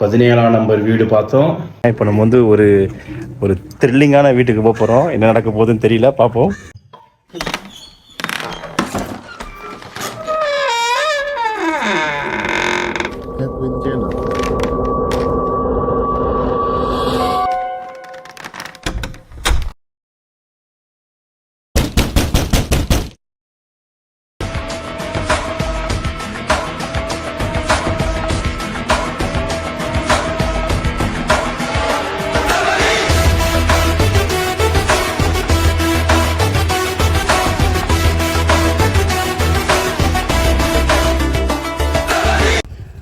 பதினேழாம் நம்பர் வீடு பார்த்தோம். இப்போ நம்ம வந்து ஒரு ஒரு த்ரில்லிங்கான வீட்டுக்கு போக போகிறோம் என்ன நடக்க போகுதுன்னு தெரியல பார்ப்போம்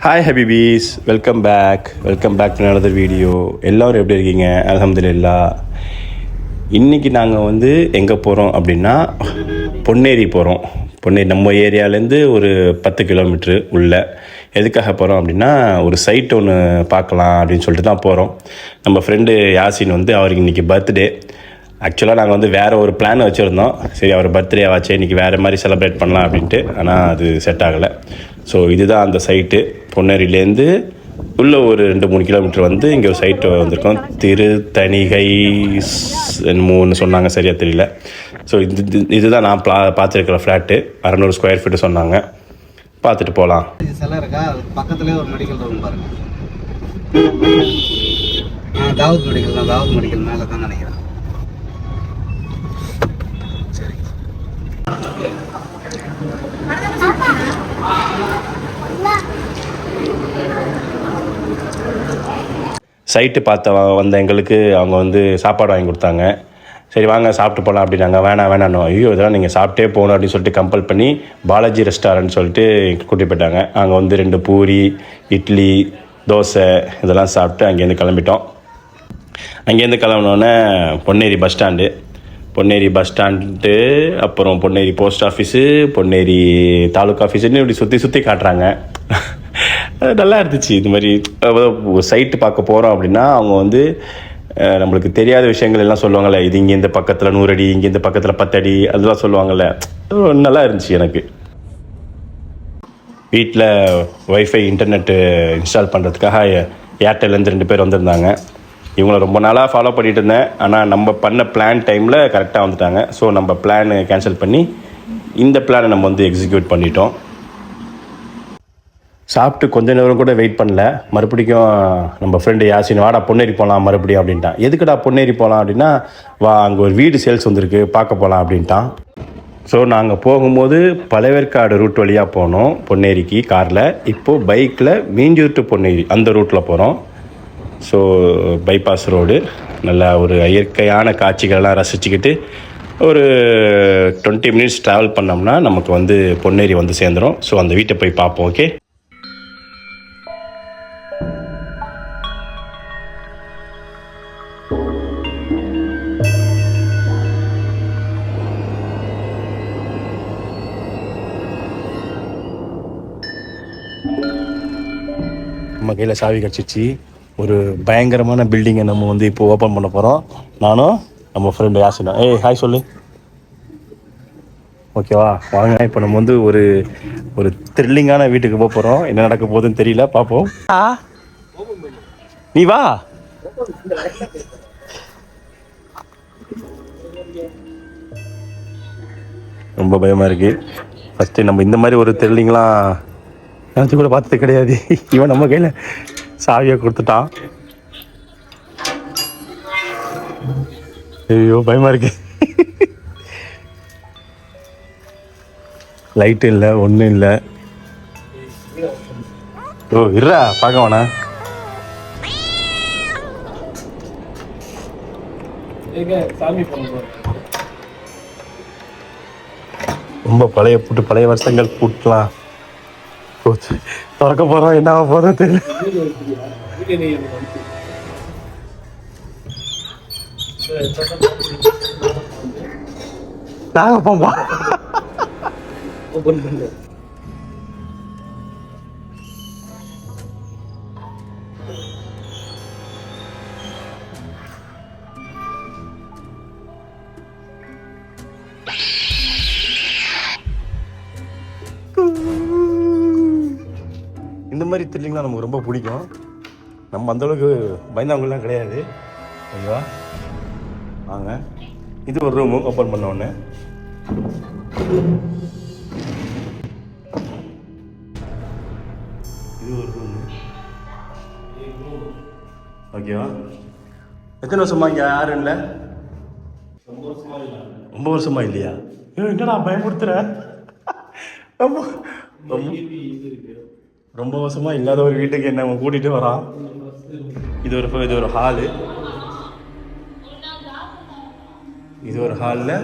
hi ஹபிபீஸ் welcome back welcome back to another video எல்லோரும் எப்படி இருக்கீங்க? அலமதுல்லா இன்றைக்கி நாங்கள் வந்து எங்கே போகிறோம் அப்படின்னா பொன்னேரி போகிறோம் பொன்னேரி நம்ம ஏரியாலேருந்து ஒரு பத்து கிலோமீட்ரு உள்ள எதுக்காக போகிறோம் அப்படின்னா ஒரு சைட் ஒன்று பார்க்கலாம் அப்படின்னு சொல்லிட்டு தான் போகிறோம் நம்ம ஃப்ரெண்டு யாசின் வந்து அவருக்கு இன்றைக்கி பர்த்டே ஆக்சுவலாக நாங்கள் வந்து வேறு ஒரு பிளான் வச்சுருந்தோம். சரி அவர் பர்த்டே ஆச்சு இன்றைக்கி வேறு மாதிரி செலிப்ரேட் பண்ணலாம் அப்படின்ட்டு. ஆனால் அது செட் ஆகலை. ஸோ இதுதான் அந்த சைட்டு பொன்னேரியிலேருந்து உள்ள ஒரு ரெண்டு மூணு கிலோமீட்டர் வந்து இங்கே ஒரு சைட்டு வந்திருக்கோம். திருத்தணிகை என்னமோன்னு சொன்னாங்க சரியாக தெரியல. ஸோ இது இது- இதுதான் நான் பா பார்த்துருக்கிற ஃப்ளாட்டு அறநூறு ஸ்கொயர் ஃபீட்டு சொன்னாங்க. பார்த்துட்டு போகலாம் இது சில இருக்கா? அதுக்கு பக்கத்துலேயே ஒரு மெடிக்கல் ரூம் பாருங்க. ஆ தாவூத் மெடிக்கல் தான். தாவூத் மெடிக்கல் மேலே தான் நினைக்கிறேன். சைட்டு பார்த்த வந்த எங்களுக்கு அவங்க வந்து சாப்பாடு வாங்கி கொடுத்தாங்க. சரி வாங்க சாப்பிட்டு போகலாம் அப்படின்னாங்க. வேணாம் வேணாம் ஐயோ இதெல்லாம் நீங்கள் சாப்பிட்டே போகணும் அப்படின்னு சொல்லிட்டு கம்பல் பண்ணி பாலாஜி ரெஸ்டாரண்ட் சொல்லிட்டு கூட்டி போயிட்டாங்க. அங்கே வந்து ரெண்டு பூரி இட்லி தோசை இதெல்லாம் சாப்பிட்டு அங்கேருந்து கிளம்பிட்டோம். அங்கேருந்து கிளம்பினோடனே Ponneri bus stand Ponneri bus stand அப்புறம் பொன்னேரி போஸ்ட் ஆஃபீஸு பொன்னேரி தாலுக்கா ஆஃபீஸுன்னு இப்படி சுற்றி சுற்றி காட்டுறாங்க. நல்லா இருந்துச்சு. இது மாதிரி சைட்டு பார்க்க போகிறோம் அப்படின்னா அவங்க வந்து நம்மளுக்கு தெரியாத விஷயங்கள் எல்லாம் சொல்லுவாங்கல்ல. இது இங்கே இந்த பக்கத்தில் நூறு அடி இங்கே இந்த பக்கத்தில் பத்தடி அதெல்லாம் சொல்லுவாங்கல்ல. நல்லா இருந்துச்சு எனக்கு. வீட்டில் ஒய்ஃபை இன்டர்நெட்டு இன்ஸ்டால் பண்ணுறதுக்காக ஏர்டெல்லேருந்து ரெண்டு பேர் வந்திருந்தாங்க. இவங்களை ரொம்ப நாளாக ஃபாலோ பண்ணிகிட்டு இருந்தேன். ஆனால் நம்ம பண்ண பிளான் டைமில் கரெக்டாக வந்துட்டாங்க. ஸோ நம்ம பிளான் கேன்சல் பண்ணி இந்த பிளானை நம்ம வந்து எக்ஸிக்யூட் பண்ணிட்டோம். சாப்பிட்டு கொஞ்ச நேரம் கூட வெயிட் பண்ணல. மறுபடிக்கும் நம்ம ஃப்ரெண்டு யாசின் வாடா பொன்னேரி போகலாம் மறுபடியும் அப்படின்ட்டான். எதுக்குடா பொன்னேரி போகலாம் அப்படின்னா வா அங்கே ஒரு வீடு சேல்ஸ் வந்திருக்கு பார்க்க போகலாம் அப்படின்ட்டான். ஸோ நாங்கள் போகும்போது பழவேற்காடு ரூட் வழியாக போனோம் பொன்னேரிக்கு காரில். இப்போது பைக்கில் மீஞ்சூர் டு பொன்னேரி அந்த ரூட்டில் போகிறோம் ஸோ பைபாஸ் ரோடு நல்ல ஒரு இயற்கையான காட்சிகள்லாம் ரசிச்சுக்கிட்டு ஒரு டுவெண்ட்டி மினிட்ஸ் ட்ராவல் பண்ணோம்னா நமக்கு வந்து பொன்னேரி வந்து சேர்ந்துடும் ஸோ அந்த வீட்டை போய் பார்ப்போம் ஓகே நம்ம கையில் சாவி கிடச்சிச்சு. ஒரு பயங்கரமான பில்டிங்கை நம்ம வந்து இப்போ ஓப்பன் பண்ண போகிறோம் நானும் நம்ம ஃப்ரெண்டு யாசினா. ஏய் ஹாய் சொல்லு. ஓகேவா வாங்க இப்போ நம்ம வந்து ஒரு ஒரு த்ரில்லிங்கான வீட்டுக்கு போக போகிறோம் என்ன நடக்க போகுதுன்னு தெரியல பார்ப்போம் நீ வா. ரொம்ப பயமாக இருக்குது ஃபஸ்ட்டு நம்ம இந்த மாதிரி ஒரு த்ரில்லிங்லாம் நினச்சி கூட பார்த்தது கிடையாது. இவன் நம்ம கையில் சாவியை கொடுத்துட்டான். ஐயோ பயமா இருக்கு. லைட் இல்லை ஒன்றும் இல்லை. ஓ இருடா பார்க்க வேணா ரொம்ப பழைய பூட்டு பழைய வருஷங்கள் பூட்டலாம். போச்சு திறக்க போறோம் என்ன ஆக போறோம் தெரியல நாங்க போமா இந்த மாதிரி த்ரில்லிங்லாம் நமக்கு ரொம்ப பிடிக்கும். நம்ம அந்தளவுக்கு பயந்தவங்களாம் கிடையாது. ஓகேவா? வாங்க. இது ஒரு ரூமு ஓப்பன் பண்ண உடனே இது ஒரு ரூமு ஓகேவா? எத்தனை வருஷமா இங்கே யாரும் இல்லை? ரொம்ப வருஷமா இல்லையா? என்ன என்னடா பயமுறுத்துற? ரொம்ப ரொம்ப ரொம்ப வருஷமாக இல்லாத ஒரு வீட்டுக்கு என்ன கூட்டிகிட்டு வரான் இது ஒரு இது ஒரு ஹாலு இது ஒரு ஹாலில்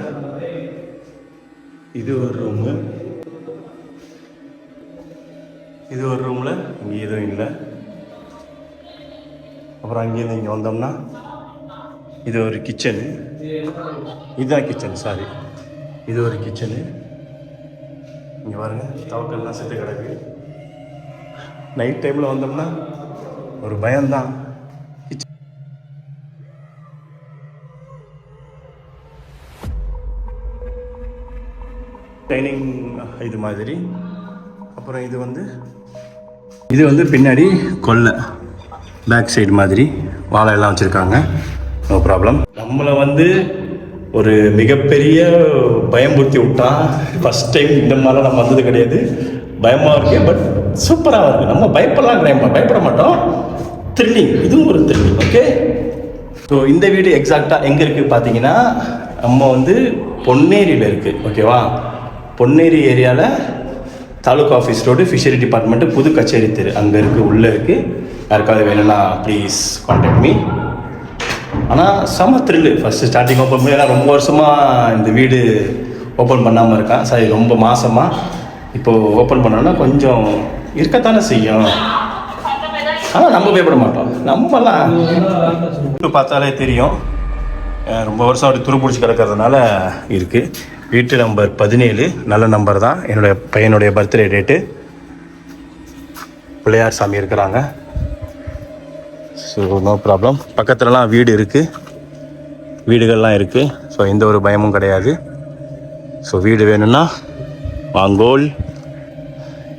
இது ஒரு ரூமு இது ஒரு ரூமில் இங்கே எதுவும் இல்லை. அப்புறம் அங்கேருந்து இங்கே வந்தோம்னா இது ஒரு கிச்சனு இதுதான் கிச்சன் சாரி இது ஒரு கிச்சனு இங்கே பாருங்கள் தவக்கல்லாம் செத்து கிடக்கு. நைட் டைமில் வந்தோம்னா ஒரு பயம்தான். டைனிங் இது மாதிரி. அப்புறம் இது வந்து இது வந்து பின்னாடி கொல்லை. பேக் சைடு மாதிரி வாழை எல்லாம் வச்சுருக்காங்க. நோ ப்ராப்ளம் நம்மளை வந்து ஒரு மிகப்பெரிய பயம்புறுத்தி விட்டான். ஃபஸ்ட் டைம் இந்த மாதிரிலாம் நம்ம வந்தது கிடையாது. பயமாக இருக்கேன் பட் சூப்பராக இருக்குது நம்ம பயப்படலாம் கிடையாது பயப்பட மாட்டோம். த்ரில்லிங் இதுவும் ஒரு த்ரில்லிங் ஓகே ஸோ இந்த வீடு எக்ஸாக்டாக எங்கே இருக்குது பார்த்தீங்கன்னா நம்ம வந்து பொன்னேரியில் இருக்குது ஓகேவா பொன்னேரி ஏரியாவில் taluka office road fishery department புது கச்சேரி தெரு அங்கே இருக்குது உள்ளே இருக்குது யாருக்காவது வேணும்னா ப்ளீஸ் காண்டாக்ட் மீ ஆனால் செம த்ரில்லு ஃபஸ்ட்டு ஸ்டார்டிங் ஓப்பன் பண்ணி ஏன்னா ரொம்ப வருஷமாக இந்த வீடு ஓப்பன் பண்ணாமல் இருக்கான். சரி ரொம்ப மாசமாக இப்போது ஓப்பன் பண்ணோன்னா கொஞ்சம் இருக்கத்தானே செய்யும். ஆனால் நம்ம பயப்பட மாட்டோம். நம்மலாம் பார்த்தாலே தெரியும். ரொம்ப வருஷம் அப்படி துரு பிடிச்சி கிடக்கிறதுனால இருக்குது வீட்டு நம்பர் பதினேழு. நல்ல நம்பர் தான். என்னுடைய பையனுடைய பர்த்டே டேட்டு. பிள்ளையார் சாமி இருக்கிறாங்க. ஸோ நோ ப்ராப்ளம் பக்கத்துலலாம் வீடு இருக்குது வீடுகள்லாம் இருக்குது ஸோ எந்த ஒரு பயமும் கிடையாது. ஸோ வீடு வேணும்னா வாங்கோல்.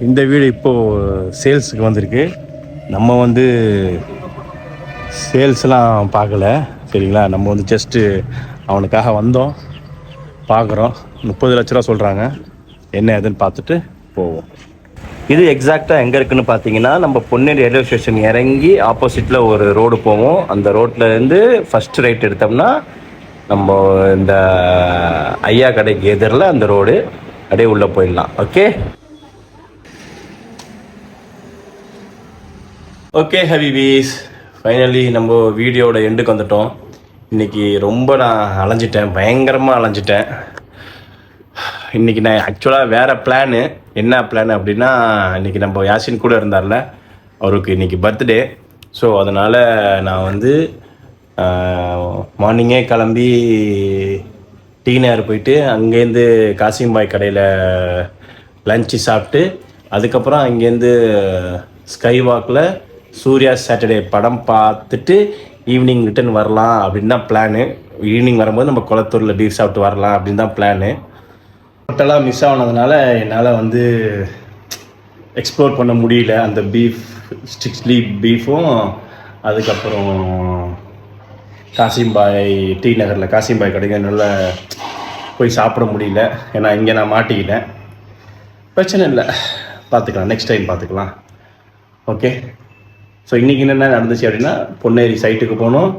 இந்த வீடு இப்போது சேல்ஸுக்கு வந்திருக்கு. நம்ம வந்து சேல்ஸ்லாம் பார்க்கல சரிங்களா? நம்ம வந்து ஜஸ்ட்டு அவனுக்காக வந்தோம் பார்க்குறோம். முப்பது லட்ச ரூபா சொல்கிறாங்க என்ன ஏதுன்னு பார்த்துட்டு போவோம். இது எக்ஸாக்டாக எங்கே இருக்குன்னு பார்த்தீங்கன்னா நம்ம பொன்னேரி ரயில்வே ஸ்டேஷன் இறங்கி ஆப்போசிட்டில் ஒரு ரோடு போவோம். அந்த ரோட்டில் இருந்து ஃபஸ்ட் ரைட் எடுத்தோம்னா நம்ம இந்த ஐயா கடைக்கு எதிரில் அந்த ரோடு அப்படியே உள்ளே போயிடலாம். ஓகே ஓகே ஹபிபீஸ் ஃபைனலி நம்ம வீடியோட எண்டுக்கு வந்துட்டோம். இன்னைக்கு ரொம்ப நான் அலைஞ்சிட்டேன். பயங்கரமாக அலைஞ்சிட்டேன். இன்னைக்கு நான் ஆக்சுவலாக வேறு பிளானு என்ன பிளான் அப்படின்னா இன்னைக்கு நம்ம யாசின் கூட இருந்தார்ல அவருக்கு இன்றைக்கி பர்த்டே ஸோ அதனால் நான் வந்து மார்னிங்கே கிளம்பி டீ நேர் போயிட்டு அங்கேருந்து காசிம்பாய் கடையில் லஞ்சு சாப்பிட்டு அதுக்கப்புறம் அங்கேருந்து ஸ்கை வாக்கில் சூர்யா சாட்டர்டே படம் பார்த்துட்டு ஈவினிங் ரிட்டர்ன் வரலாம் அப்படின்னு தான் பிளானு ஈவினிங் வரும்போது நம்ம குளத்தூரில் பீஃப் சாப்பிட்டு வரலாம் அப்படின்னு தான் பிளானு டோட்டலாக மிஸ் ஆனதுனால என்னால் வந்து எக்ஸ்ப்ளோர் பண்ண முடியல. அந்த பீஃப் ஸ்டிக்ஸ்லி பீஃபும் அதுக்கப்புறம் காசிம்பாய் டி நகரில் காசிம்பாய் கடைங்க நல்லா போய் சாப்பிட முடியல. ஏன்னா இங்கே நான் மாட்டிக்கிட்டேன். பிரச்சனை இல்லை. பார்த்துக்கலாம். நெக்ஸ்ட் டைம் பார்த்துக்கலாம். ஓகே ஸோ இன்றைக்கி என்னென்ன நடந்துச்சு அப்படின்னா பொன்னேரி சைட்டுக்கு போனோம்.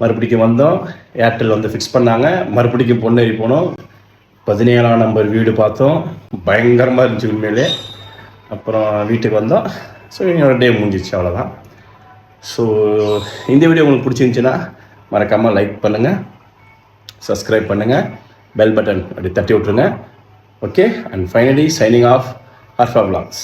மறுபடிக்கும் வந்தோம். ஏர்டெல் வந்து ஃபிக்ஸ் பண்ணாங்க. மறுபடிக்கும் பொன்னேரி போனோம். பதினேழாம் நம்பர் வீடு பார்த்தோம். பயங்கரமாக இருந்துச்சு உண்மையிலே. அப்புறம் வீட்டுக்கு வந்தோம். ஸோ என்னோட டே முடிஞ்சிச்சு அவ்வளோதான் ஸோ இந்த வீடியோ உங்களுக்கு பிடிச்சிருந்துச்சின்னா மறக்காமல் லைக் பண்ணுங்கள் சப்ஸ்கிரைப் பண்ணுங்கள் பெல் பட்டன் அப்படி தட்டி விட்ருங்க okay and finally signing off ஹர்ஃபா vlogs.